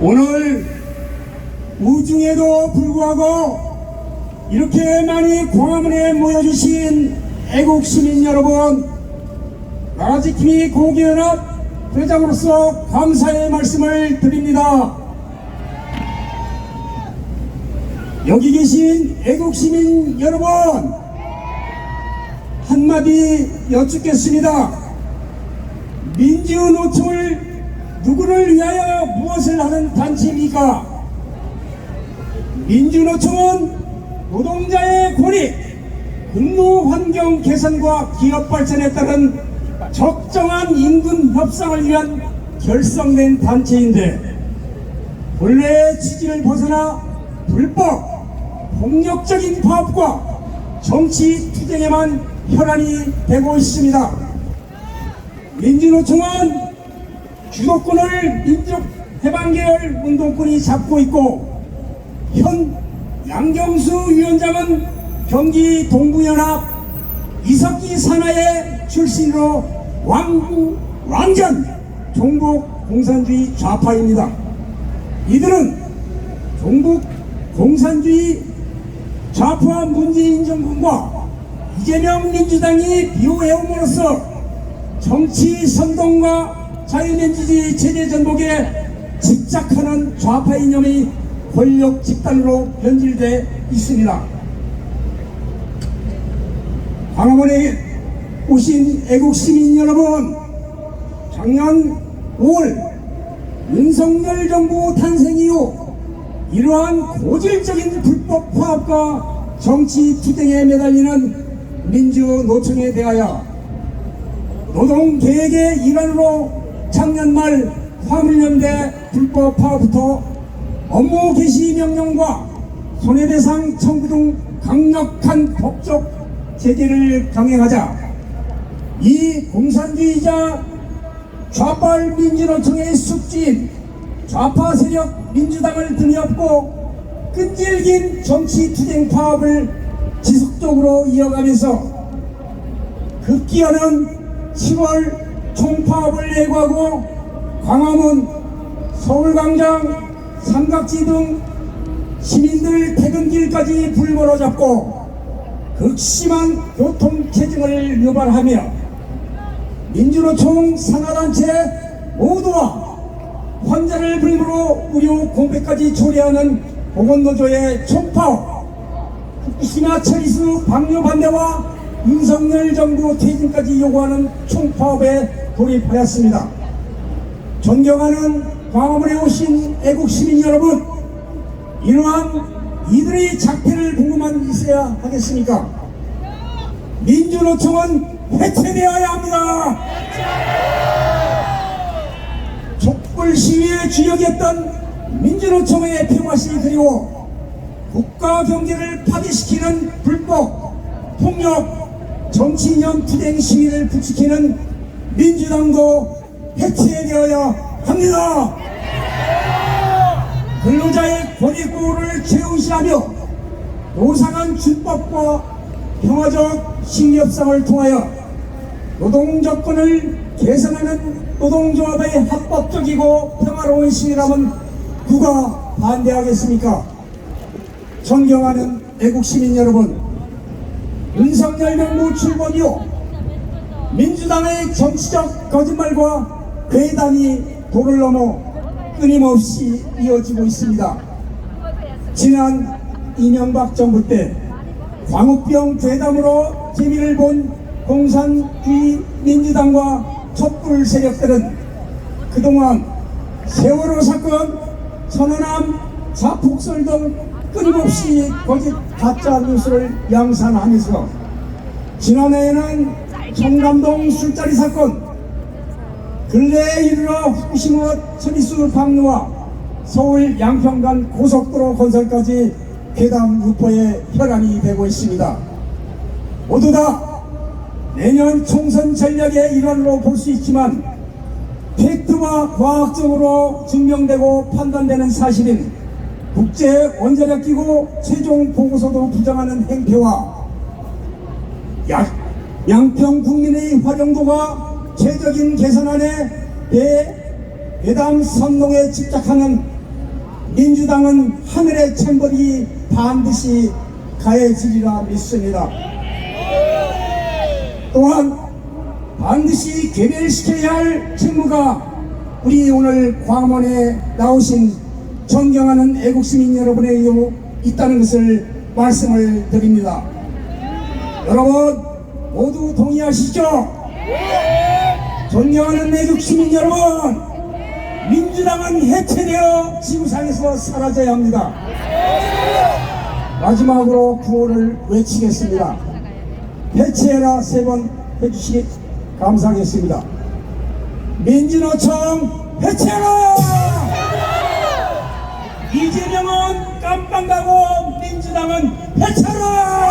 오늘 우중에도 불구하고 이렇게 많이 광화문에 모여주신 애국 시민 여러분, 나라지킴이 공기연합 회장으로서 감사의 말씀을 드립니다. 여기 계신 애국 시민 여러분, 한마디 여쭙겠습니다. 민주노총을 누구를 위하여 무엇을 하는 단체입니까? 민주노총은 노동자의 권익, 근로 환경 개선과 기업 발전에 따른 적정한 임금 협상을 위한 결성된 단체인데 본래의 취지를 벗어나 불법, 폭력적인 파업과 정치 투쟁에만 혈안이 되고 있습니다. 민주노총은 주도권을 민족 해방계열 운동권이 잡고 있고 현 양경수 위원장은 경기 동부연합 이석기 산하의 출신으로 왕, 완전 종북 공산주의 좌파입니다. 이들은 종북 공산주의 좌파 문재인 정권과 이재명 민주당이 비호해옴으로써 정치 선동과 자유민주주의 체제 전복에 집착하는 좌파 이념이 권력 집단으로 변질돼 있습니다. 광화문에 오신 애국 시민 여러분, 작년 5월 윤석열 정부 탄생 이후 이러한 고질적인 불법 파업과 정치 투쟁에 매달리는 민주노총에 대하여 노동계획의 일환으로 작년 말 화물연대 불법 파업부터 업무 개시 명령과 손해배상 청구 등 강력한 법적 제재를 강행하자 이 공산주의자 좌빨 민주노총의 숙지인 좌파 세력 민주당을 등에업고 끈질긴 정치 투쟁 파업을 지속적으로 이어가면서 급기야는 10월 총파업을 예고하고 광화문, 서울광장, 삼각지 등 시민들 퇴근길까지 불벌어 잡고 극심한 교통체증을 유발하며 민주노총 산하단체 모두와 환자를 불무로 의료 공백까지 초래하는 보건노조의 총파업 후쿠시마 처리수 방류 반대와 윤석열 정부 퇴진까지 요구하는 총파업에 돌입하였습니다. 존경하는 광화문에 오신 애국 시민 여러분, 이러한 이들의 작태를 보고만 있어야 하겠습니까? 민주노총은 해체되어야 합니다. 촛불 시위의 주역이었던 민주노총의 평화시 그리고 국가 경제를 파괴시키는 불법, 폭력, 정치 이념 투쟁 시위를 부추기는 민주당도 해체되어야 합니다. 근로자의 권익구호를 제우시하며 노상한 준법과 평화적 신협상을 통하여 노동조건을 개선하는 노동조합의 합법적이고 평화로운 시위라면 누가 반대하겠습니까? 존경하는 애국시민 여러분, 윤석열 정부 출범 이후 민주당의 정치적 거짓말과 괴담이 도를 넘어 끊임없이 이어지고 있습니다. 지난 이명박 정부 때 광우병 괴담으로 재미를 본 공산주의 민주당과 촛불 세력들은 그동안 세월호 사건, 천안함, 자폭설 등 끊임없이 거짓 가짜 뉴스를 양산하면서 지난해에는 청담동 술자리 사건, 근래에 이르러 후쿠시마 처리수 방류와 서울 양평간 고속도로 건설까지 괴담 유포의 혈안이 되고 있습니다. 모두 다 내년 총선 전략의 일환으로 볼 수 있지만 팩트와 과학적으로 증명되고 판단되는 사실인 국제 원자력 기구 최종 보고서도 부정하는 행태와 야- 양평 국민의 활용도가 최적인 개선안에 대 배당 선동에 집착하는 민주당은 하늘의 천벌이 반드시 가해지리라 믿습니다. 또한 반드시 개별시켜야 할 책무가 우리 오늘 광원에 나오신 존경하는 애국시민 여러분에게 있다는 것을 말씀을 드립니다. 여러분 모두 동의하시죠? 존경하는 애국시민 여러분 민주당은 해체되어 지구상에서 사라져야 합니다. 마지막으로 구호를 외치겠습니다. 해체해라 세 번 해주시기 감사하겠습니다. 민주노총 해체해라! 이재명은 깜빵 가고 민주당은 해체하라!